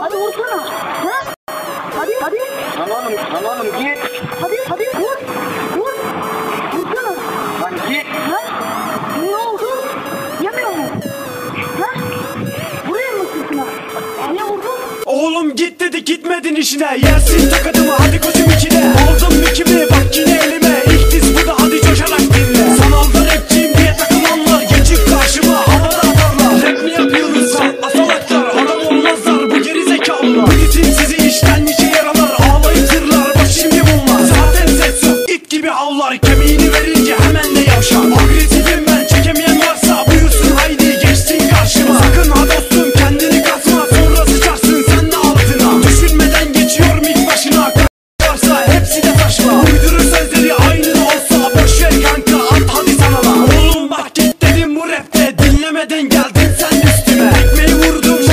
Hadi vursana. Ha? Hadi hadi. Tamamım tamamım git. Hadi hadi vur. Vur. Vursana. Lan git. Ha? Ne oldu? Yemiyor mu? Ha? Vurayım mı sırtına? Niye vurdun? Oğlum git dedi gitmedin işine Yersin takadımı hadi koşum içine yavşar Kemiğini verince hemen de yavşar Agresifim ben çekemeyen varsa buyursun. Haydi geçtin karşıma. Sakın ha dostum kendini kasma sonra sıçarsın sen de altına. Düşünmeden geçiyorum ilk başına. Varsa hepsi de taşla Uydurur sözleri aynı da olsa. Boşver kanka at hadi sana la Oğlum bak git dedim bu rapte. Dinlemeden geldin sen üstüme. Tekmeyi vurdum